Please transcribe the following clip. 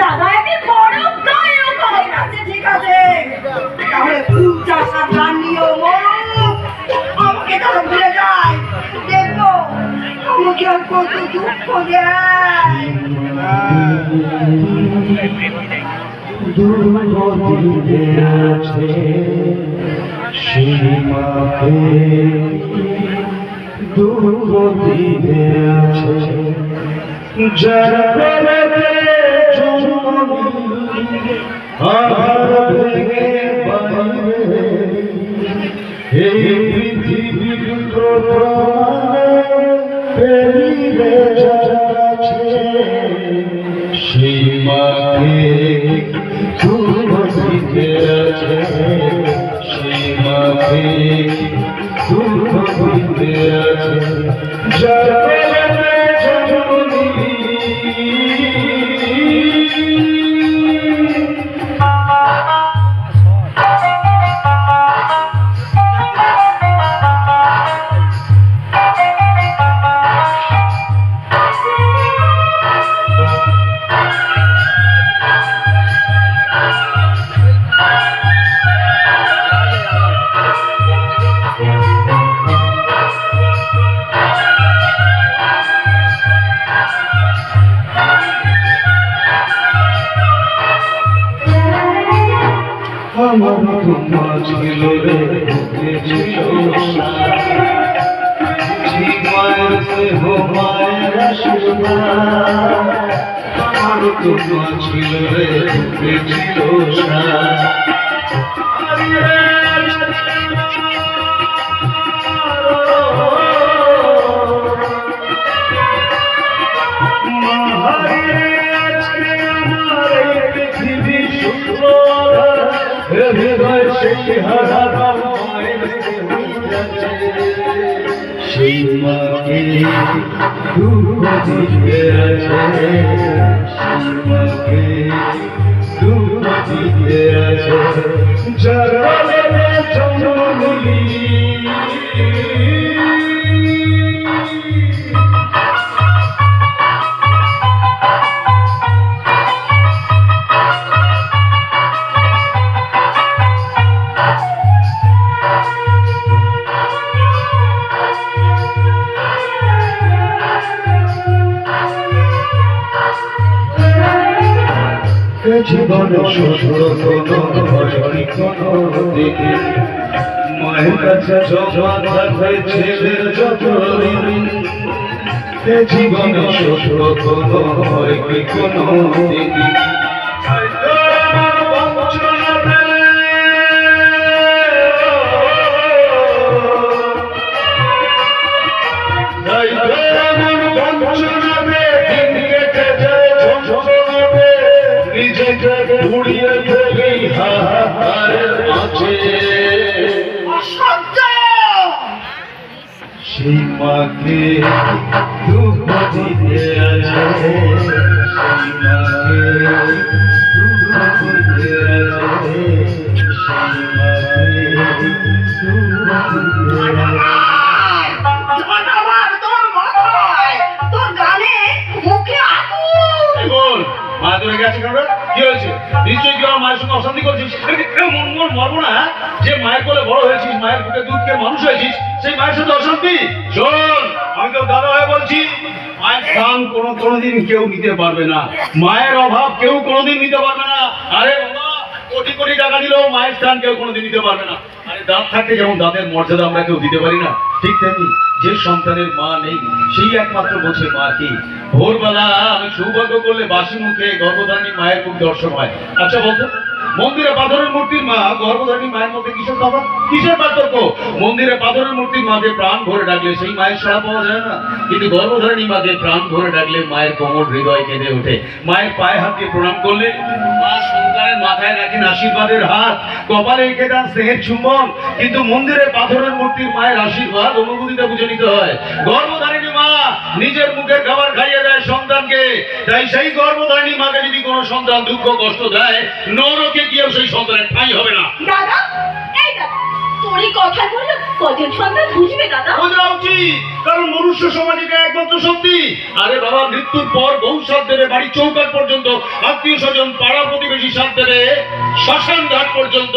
দাদা একটি বড় গায়ক হয় আছে, ঠিক আছে। তাহলে পূজা সাবধান নিও আমাকে তারা ভুলে যায়। দেখব, আমাকে আর কত দুঃখ দেয়। দুর্গতিতে আছে। সীমাতে দুর্গতিতে আছে যারা এই পৃথিবীর পেরিয়ে যাচ্ছে সীমাকে দুর্গতিতে আছে। সীমাকে দুর্গতিতে আছে। যারা আমার তোমার ছিল রে ছিল আমার তোমার ছিল রে ছিল পৃথিবী হৃদয় সেই হারা সেই মাকে দুঃখ দিতে আছে সেই মাকে দুঃখ আছে যারা জন্মলি জীবনে শ্বশুর কোনো ভয় কোনো দিকে মায়ের কাছে জমা থাকবে ছেলের যত জীবনে শ্বশুর কোনো ভয় কোনো দিকে সেই মাকে দুঃখ দিতে আছে হয়েছে? নিশ্চয়ই কি আমার মায়ের সঙ্গে অশান্তি করছিস? কেউ মন মন মরবো না যে মায়ের কোলে বড় হয়েছিস, মায়ের বুকে দুধ খেয়ে মানুষ হয়েছিস, সেই মায়ের সাথে অশান্তি? শোন, আমি তো দাদা হয়ে বলছি, মায়ের স্থান কোনো কোনোদিন কেউ নিতে পারবে না। মায়ের অভাব কেউ কোনোদিন নিতে পারবে না। আরে কোটি কোটি টাকা দিলেও মায়ের স্থান কেউ কোনোদিন নিতে পারবে না। আরে দাঁত থাকতে যেমন দাঁতের মর্যাদা আমরা কেউ দিতে পারি না, ঠিক তেমনি যে সন্তানের মা নেই, সেই একমাত্র বোঝে মা কি? ভোরবেলা আমি সৌভাগ্য করলে বাসি মুখে গর্ভধারণী মায়ের মুখ দর্শন হয়। আচ্ছা বলতো? মন্দিরে পাথরের মূর্তির মা, গর্ভধারণী মায়ের মধ্যে কিসের তফাৎ কিসের পার্থক্য? মন্দিরে পাথরের মূর্তির মাকে প্রাণ ভরে ডাকলে সেই মায়ের সাড়া পাওয়া যায় না। কিন্তু গর্ভধারণী মাকে প্রাণ ভরে ডাকলে মায়ের কোমর হৃদয় কেঁদে ওঠে। মায়ের পায়ে হাত দিয়ে প্রণাম করলে মা সন্তানের মাথায় রাখেন আশীর্বাদের হাত। কপালে এঁকে দেন স্নেহের চুম্বন। কিন্তু মন্দিরে পাথরের মূর্তির মায়ের আশীর্বাদ অনুভূতিটা বুঝে নিতে হয়। গর্ভধারিণী মা নিজের মুখের খাবার খাইয়ে দেয় সন্তানকে। তাই সেই গর্ভধারিণী মাকে যদি কোনো সন্তান দুঃখ কষ্ট দেয় নরকে গিয়েও সেই সন্তানের ঠাঁই হবে না। দাদা এই দাদা তোর তোর এই কথা বলল কজন সন্তান বুঝবে দাদা? বোঝা উচিত কারণ মনুষ্য সমাজে একমাত্র সত্যি আরে বাবা মৃত্যুর পর বহু সাথ দেবে বাড়ি চৌকাট পর্যন্ত আত্মীয় স্বজন পাড়া প্রতিবেশী সাথ দেবে শ্মশান ঘাট পর্যন্ত।